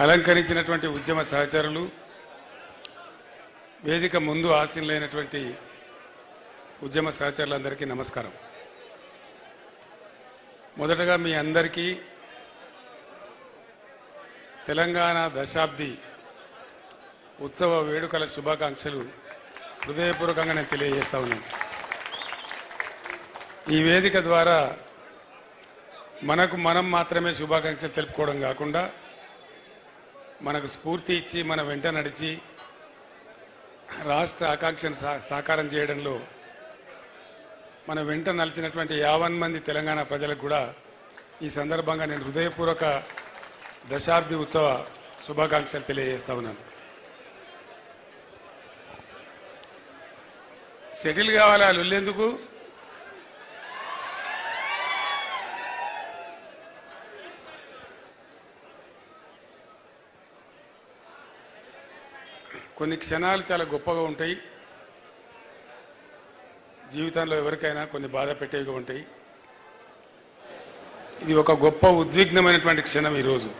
అలంకరించినటువంటి ఉద్యమ సహచరులు వేదిక ముందు ఆశీనులైనటువంటి ఉద్యమ సహచరులందరికీ నమస్కారం. మొదటగా మీ అందరికీ తెలంగాణ దశాబ్ది ఉత్సవ వేడుకల శుభాకాంక్షలు హృదయపూర్వకంగా నేను తెలియజేస్తా ఉన్నాను. ఈ వేదిక ద్వారా మనకు మనం మాత్రమే శుభాకాంక్షలు తెలుపుకోవడం కాకుండా మనకు స్ఫూర్తి ఇచ్చి మన వెంట నడిచి రాష్ట్ర ఆకాంక్షను సా- సాకారం చేయడంలో మన వెంట నలిచినటువంటి యావన్ మంది తెలంగాణ ప్రజలకు కూడా ఈ సందర్భంగా నేను హృదయపూర్వక దశాబ్ది ఉత్సవ శుభాకాంక్షలు తెలియజేస్తా ఉన్నాను. సెటిల్ కావాలా లొల్లెందుకు? కొన్ని క్షణాలు చాలా గొప్పగా ఉంటాయి. జీవితంలో ఎవరికైనా కొన్ని బాధ పెట్టేవిగా ఉంటాయి. ఇది ఒక గొప్ప ఉద్విగ్నమైనటువంటి క్షణం ఈరోజు.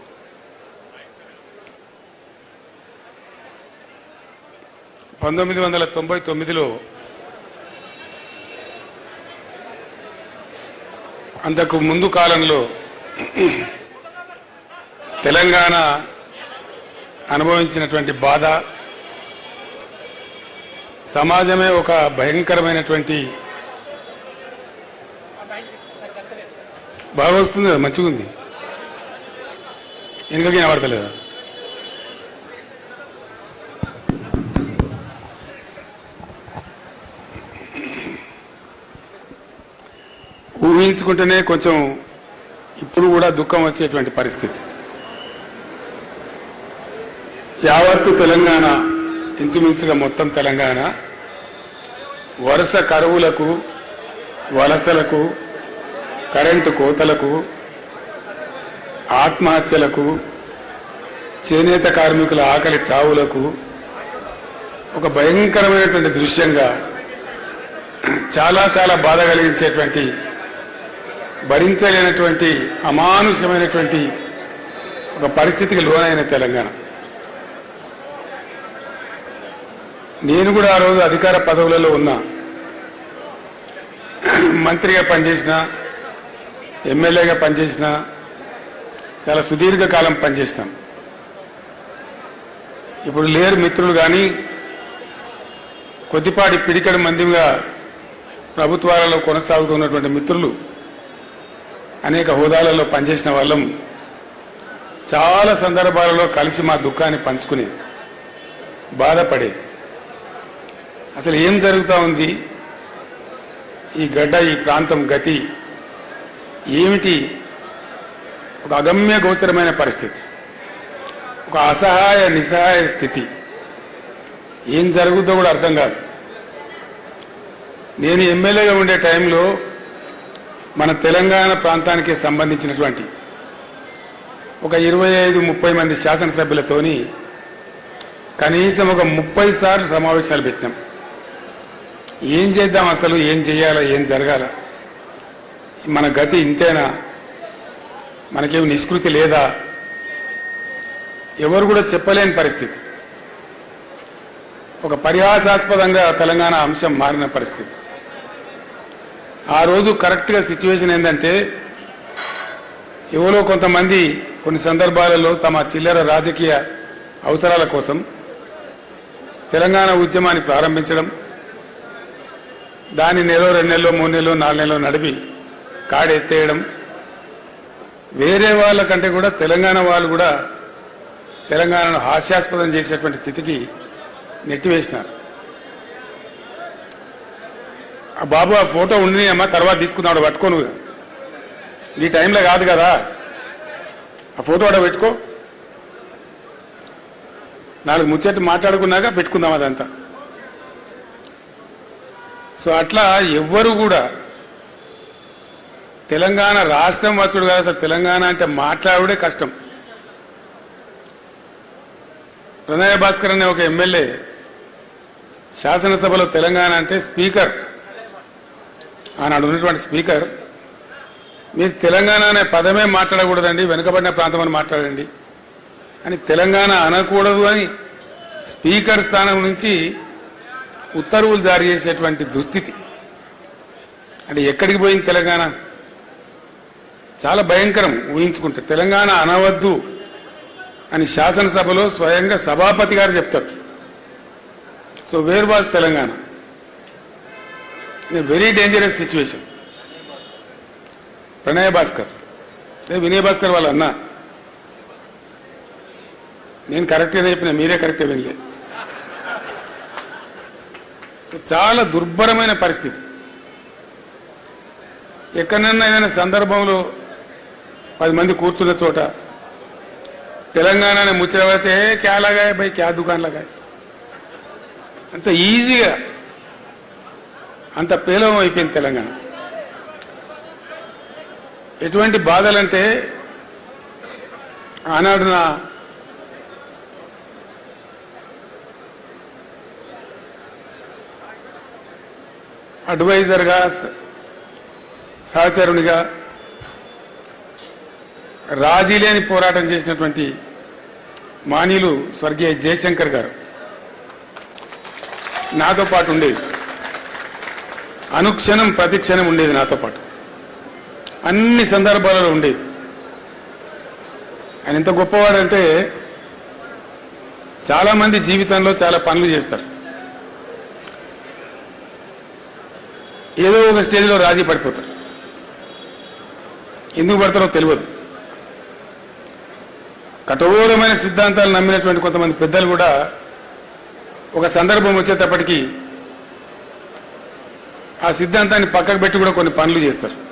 పంతొమ్మిది వందల తొంభై తొమ్మిదిలో అంతకు ముందు కాలంలో తెలంగాణ అనుభవించినటువంటి బాధ సమాజమే ఒక భయంకరమైనటువంటి బాగా వస్తుంది కదా మంచిగా ఉంది వెనుకకి వినబడతలేదా? ఊహించుకుంటేనే కొంచెం ఇప్పుడు కూడా దుఃఖం వచ్చేటువంటి పరిస్థితి. యావత్తు తెలంగాణ ఇంచుమించుగా మొత్తం తెలంగాణ. వరుస కరువులకు వలసలకు కరెంటు కోతలకు ఆత్మహత్యలకు చేనేత కార్మికుల ఆకలి చావులకు ఒక భయంకరమైనటువంటి దృశ్యంగా చాలా చాలా బాధ కలిగించేటువంటి భరించలేనటువంటి అమానుషమైనటువంటి ఒక పరిస్థితికి లోనైన తెలంగాణ. నేను కూడా ఆ రోజు అధికార పదవులలో ఉన్నా. మంత్రిగా పనిచేసిన ఎమ్మెల్యేగా పనిచేసిన చాలా సుదీర్ఘకాలం పనిచేస్తాం. ఇప్పుడు లేరు మిత్రులు కానీ కొద్దిపాటి పిడికడి మందిగా ప్రభుత్వాలలో కొనసాగుతున్నటువంటి మిత్రులు అనేక హోదాలలో పనిచేసిన వాళ్ళం చాలా సందర్భాలలో కలిసి మా దుఃఖాన్ని పంచుకుని బాధపడేది అసలు ఏం జరుగుతూ ఉంది? ఈ గడ్డ ఈ ప్రాంతం గతి ఏమిటి? ఒక అగమ్య గోచరమైన పరిస్థితి. ఒక అసహాయ నిస్సహాయ స్థితి. ఏం జరుగుతుందో కూడా అర్థం కాదు. నేను ఎమ్మెల్యేగా ఉండే టైంలో మన తెలంగాణ ప్రాంతానికి సంబంధించినటువంటి ఒక ఇరవై ఐదు ముప్పై మంది శాసనసభ్యులతోని కనీసం ఒక ముప్పై సార్లు సమావేశాలు పెట్టినాం. ఏం చేద్దాం అసలు? ఏం చేయాలా? ఏం జరగాల? మన గతి ఇంతేనా? మనకేం నిష్కృతి లేదా? ఎవరు కూడా చెప్పలేని పరిస్థితి. ఒక పరిహాసాస్పదంగా తెలంగాణ అంశం మారిన పరిస్థితి. ఆ రోజు కరెక్ట్గా సిచ్యువేషన్ ఏంటంటే ఎవరో కొంతమంది కొన్ని సందర్భాలలో తమ చిల్లర రాజకీయ అవసరాల కోసం తెలంగాణ ఉద్యమాన్ని ప్రారంభించడం దాన్ని నెలలో రెండు నెలలో మూడు నెలలో నాలుగు నెలలో నడిపి కాడెత్తేయడం. వేరే వాళ్ళ కంటే కూడా తెలంగాణ వాళ్ళు కూడా తెలంగాణను హాస్యాస్పదం చేసేటువంటి స్థితికి నెట్టివేసినారు. ఆ బాబు ఆ ఫోటో ఉండినాయమ్మా తర్వాత తీసుకున్నాడు పట్టుకోను ఈ టైంలో కాదు కదా. ఆ ఫోటో ఆడ పెట్టుకో. నాలుగు ముచ్చట్లు మాట్లాడుకున్నాక పెట్టుకుందాం అదంతా. సో అట్లా ఎవ్వరు కూడా తెలంగాణ రాష్ట్రం వచ్చుడు కాదు అసలు తెలంగాణ అంటే మాట్లాడుడే కష్టం. ప్రణయ భాస్కర్ అనే ఒక ఎమ్మెల్యే శాసనసభలో తెలంగాణ అంటే స్పీకర్. ఆనాడు ఉన్నటువంటి స్పీకర్. మీరు తెలంగాణ అనే పదమే మాట్లాడకూడదండి వెనుకబడిన ప్రాంతం అని మాట్లాడండి. అని తెలంగాణ అనకూడదు అని స్పీకర్ స్థానం నుంచి ఉత్తర్వులు జారీ చేసేటువంటి దుస్థితి. అంటే ఎక్కడికి పోయింది తెలంగాణ? చాలా భయంకరం ఊహించుకుంటే. తెలంగాణ అనవద్దు అని శాసనసభలో స్వయంగా సభాపతి గారు చెప్తారు. So where was Telangana? Very dangerous situation. Pranaya Bhaskar. అదే భాస్కర్ వాళ్ళ అన్న. నేను కరెక్ట్గా చెప్పిన మీరే కరెక్ట్గా వినలే. చాలా దుర్భరమైన పరిస్థితి. ఎక్కడన్నా ఏదైనా సందర్భంలో పది మంది కూర్చున్న చోట తెలంగాణ అనే ముచ్చట క్యా లగాయ బై క్యా దుకాన్ లగాయ? అంత ఈజీగా అంత పేలవం అయిపోయింది తెలంగాణ. ఎటువంటి బాధలంటే ఆనాడు నా అడ్వైజర్గా సహచరునిగా రాజీ లేని పోరాటం చేసినటువంటి మానీయులు స్వర్గీయ జయశంకర్ గారు. నాతో పాటు ఉండేది. అనుక్షణం ప్రతిక్షణం ఉండేది నాతో పాటు. అన్ని సందర్భాలలో ఉండేది. ఆయన ఎంత గొప్పవాడంటే చాలామంది జీవితంలో చాలా పనులు చేస్తారు. ఏదో ఒక స్టేజ్లో రాజీ పడిపోతారు. ఎందుకు పడతారో తెలియదు. కఠోరమైన సిద్ధాంతాలు నమ్మినటువంటి కొంతమంది పెద్దలు కూడా ఒక సందర్భం వచ్చేటప్పటికి ఆ సిద్ధాంతాన్ని పక్కకు పెట్టి కూడా కొన్ని పనులు చేస్తారు.